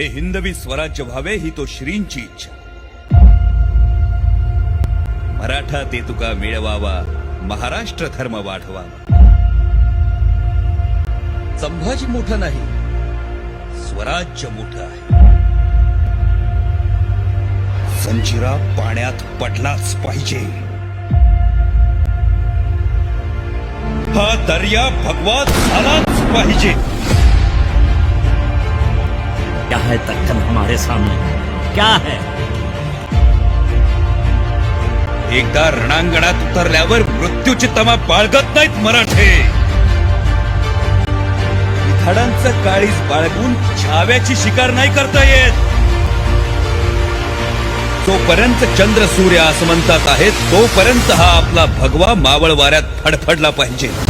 हे हिंदवी स्वराज्य व्हावे ही तो श्रींची इच्छा. मराठा ते तुका मिळवावा महाराष्ट्र धर्म वाढवा. संभाजी मोठा नाही स्वराज्य मोठं आहे. संचिरा पाण्यात पडलाच पाहिजे. हा दर्या भगवान झालाच पाहिजे. क्या है दक्कन हमारे सामने? क्या है? एकदा रणांगणात उतरल्यावर मृत्यूची तमा बाळगत नाहीत मराठे. झाडांचं काळीज बाळगून छाव्याची शिकार नाही करता येत. जोपर्यंत चंद्र सूर्य आसमंतात आहेत तोपर्यंत हा आपला भगवा मावळ वाऱ्यात फडफडला पाहिजे.